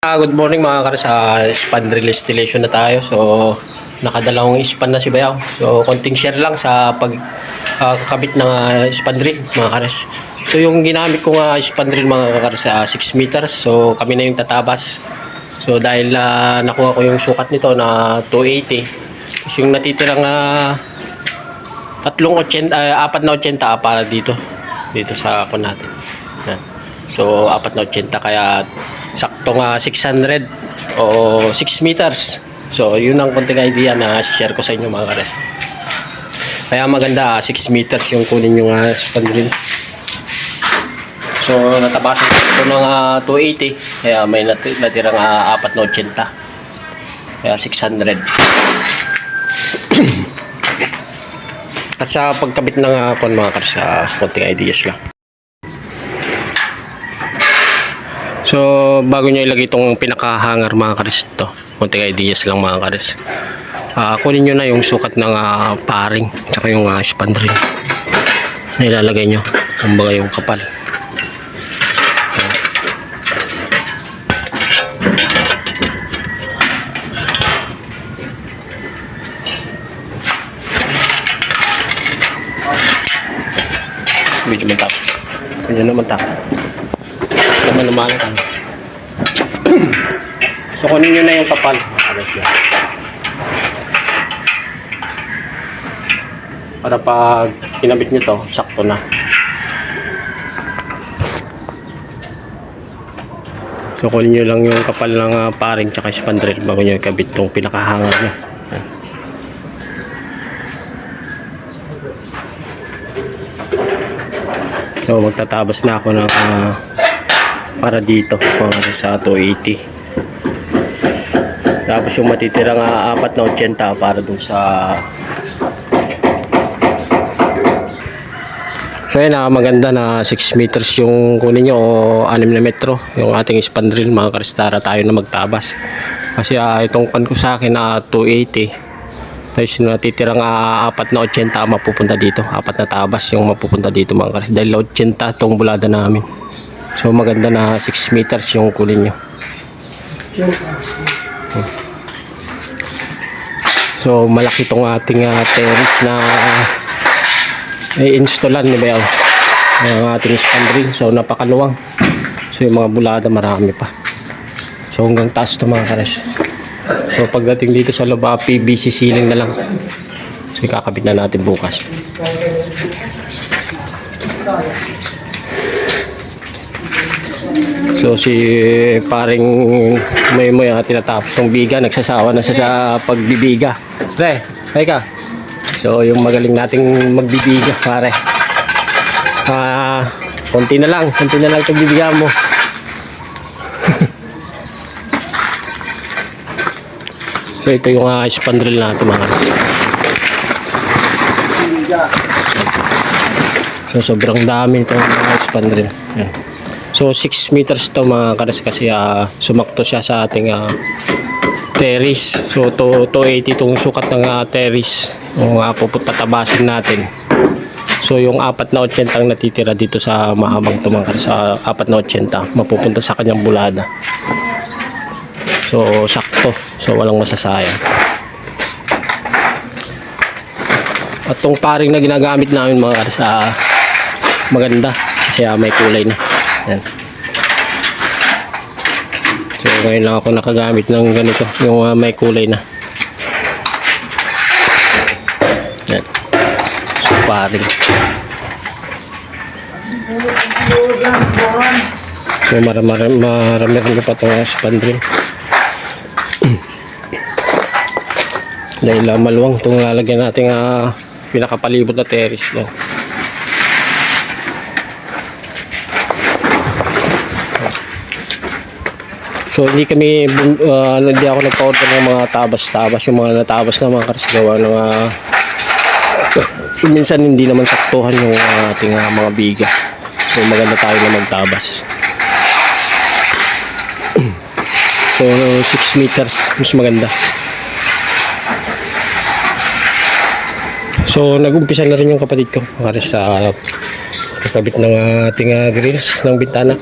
Ah, good morning mga karas. sa span release installation na tayo. So, nakadalawang span na si Bayaw. So, konting share lang sa pag ah, kabit ng ah, span drill mga karas. So, yung ginamit ko nga span drill mga karas sa 6 meters. So, kami na yung tatabas. So, dahil ah, nakuha ko yung sukat nito na 280. Tapos yung natitirang ah, tatlong 80, ah, apat na 80 ah, para dito. Dito sa ako natin. Yan. So, apat na 80 kaya sakto nga 600 o 6 meters. So, yun ang konting idea na share ko sa inyo mga kares. Kaya maganda, ah, 6 meters yung kunin yung uh, span drill. So, natabasan ko ng ah, 280. Kaya may nati- natirang uh, apat na 80. Kaya 600. At sa pagkabit ng uh, mga kares, uh, konting ideas lang. So, bago nyo ilagay itong pinaka-hanger mga karis to, konting ideas lang mga karis. Ah, kunin nyo na yung sukat ng ah, paring, tsaka yung uh, span ring. Na ilalagay nyo, kumbaga yung kapal. Medyo matap. Medyo naman tap. Naman ka. so, kunin nyo na yung kapal. Alas yan. Para pag kinabit nyo to, sakto na. So, kunin nyo lang yung kapal ng uh, paring tsaka spandrel bago nyo ikabit tong pinakahangar nyo. So, magtatabas na ako ng ah, para dito mga sa 280 tapos yung matitirang uh, apat na 80 para dun sa so yun ah, maganda na 6 meters yung kunin nyo o 6 na metro yung ating span drill mga karistara tayo na magtabas. Kasi ah, itong kan ko sa akin na 280 tapos yung natitirang uh, apat na 80 mapupunta dito. Apat na tabas yung mapupunta dito mga karis dahil 80 itong bulada namin So maganda na 6 meters yung kulin nyo. So malaki tong ating uh, terrace na uh, installan ni Bayaw. Ang ating span drill. So napakaluwang. So yung mga bulada marami pa. So hanggang taas to mga kares. So pagdating dito sa loob, uh, PVC ceiling na lang. So ikakabit na natin bukas. So si paring may may uh, tinatapos tong biga, nagsasawa na siya sa pagbibiga. Pre, hay ka. So yung magaling nating magbibiga, pare. Ah, konti na lang, konti na lang 'tong bibiga mo. so ito yung uh, spandrel natin mga So sobrang dami itong uh, spandrel. Yan. So 6 meters to mga karas kasi ah, sumakto siya sa ating ah, terrace. So to 280 itong sukat ng ah, terrace. Yung uh, puputatabasin natin. So yung apat na 80 ang natitira dito sa mahabang karas sa apat na 80 mapupunta sa kanyang bulada. So sakto. So walang masasayang. At tong paring na ginagamit namin mga karas ah, maganda kasi ah, may kulay na. Yan. So ngayon lang ako nakagamit ng ganito, yung uh, may kulay na. Yan. So paring. So marami marami pa itong span drill. Dahil uh, maluwang itong lalagyan natin uh, pinakapalibot na terrace yan. So hindi kami uh, hindi ako nagpa-order ng mga tabas-tabas yung mga natabas na mga karsgawa ng mga minsan hindi naman saktuhan yung uh, ating uh, mga biga. So maganda tayo na magtabas. so 6 meters mas maganda. So nag-umpisa na rin yung kapatid ko para sa kakabit ng ating uh, grills ng bintana.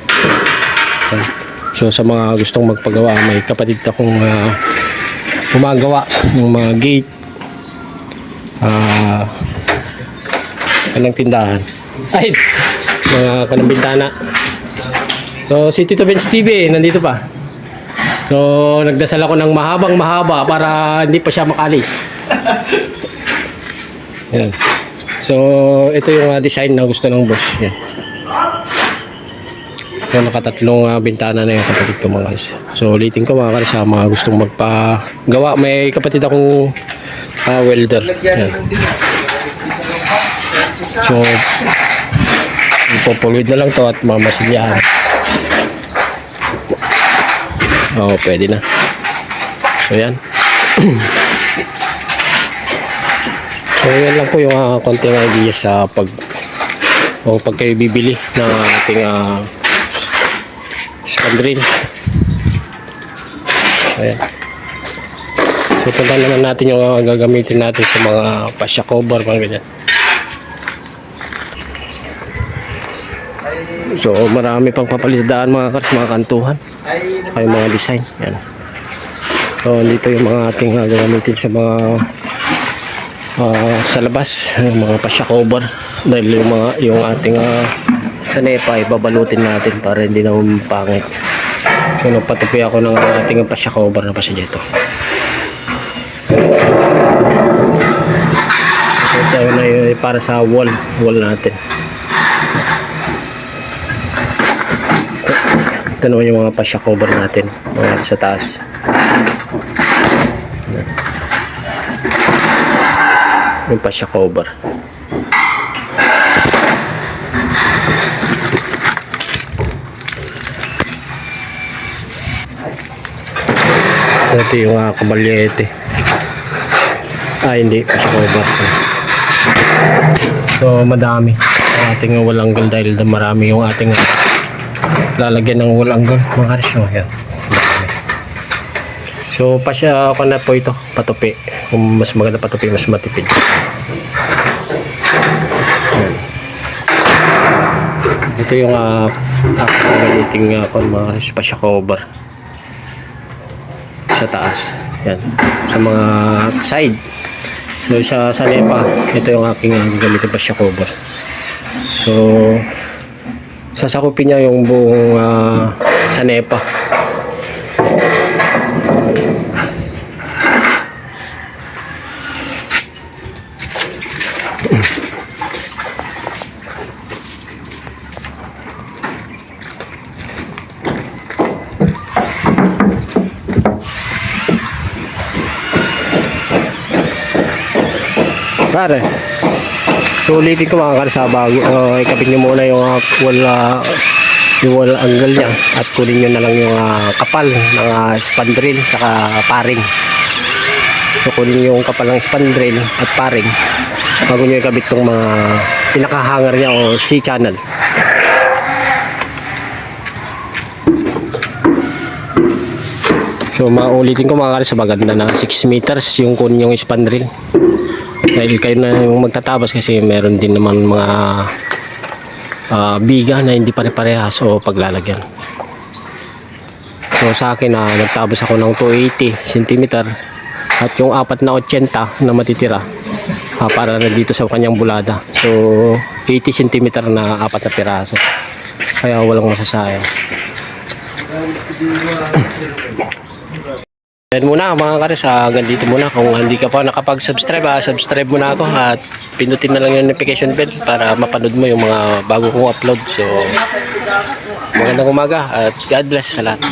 Yan. So sa mga gustong magpagawa, may kapatid akong uh, gumagawa ng mga gate. Ah, kanang tindahan. Ay, mga kanang bintana. So si Tito Benz TV, nandito pa. So nagdasal ako ng mahabang mahaba para hindi pa siya makalis. Yan. So ito yung ah, design na gusto ng boss. Yan. So nakatatlong uh, bintana na yung kapatid ko mga guys. So ulitin ko mga guys sa mga gustong magpagawa. May kapatid akong ah, welder. Yan. So ipopulwid na lang to at mamasilyahan. Oo, pwede na. So yan. so yan lang po yung uh, konting idea sa pag o pag kayo bibili ng ating uh, spandrel. Ayan. So puntahan naman natin yung uh, gagamitin natin sa mga pasya cover, mga ganyan. So marami pang papalitaan mga kars, mga kantuhan. Yung mga design. Yan. So dito yung mga ating uh, gagamitin sa mga ah, sa labas, yung mga pasya cover. Dahil yung mga yung ating uh, sa nepa ibabalutin natin para hindi na pangit. So nagpatupi ako ng ating pasya cover na pasya dito. So ito na yun para sa wall, wall natin. Ito naman yung mga pasya cover natin mga sa taas. Yung pasya cover. Ito yung uh, kabalyete. Ah, hindi. Pasya cover. So, madami. Ang ating walanggal dahil marami yung ating ah, lalagyan ng walanggal. Mga karis, oh, yan. So, pasya ako na po ito. Patupi. Kung mas maganda patupi, mas matipid. Ito yung uh, gamiting uh, kon mga karis, pasya cover sa taas. Yan. Sa mga side. So sa sa nepa, ito yung aking uh, gagamitin pa siya cover. So sasakupin niya yung buong ah, sa Pare. So ulitin ko mga karsa bago uh, ikabit nyo muna yung uh, wala yung wall angle niya at kunin nyo na lang yung ah, kapal ng uh, spandrel saka paring. So kunin yung kapal ng spandrel at paring bago nyo ikabit tong mga pinakahanger niya o C-channel. So maulitin ko mga karsa maganda na 6 meters yung kunin yung spandrel dahil kayo na yung magtatabas kasi meron din naman mga ah, biga na hindi pare-parehas o paglalagyan. So sa akin na nagtabas ako ng 280 cm at yung apat na 80 na matitira ah, para na dito sa kanyang bulada. So 80 cm na apat na piraso. Kaya walang masasayang Yan muna mga kares, hanggang dito muna. Kung hindi ka pa nakapag-subscribe, subscribe muna ako at pindutin na lang yung notification bell para mapanood mo yung mga bago kong upload. So, magandang umaga at God bless sa lahat.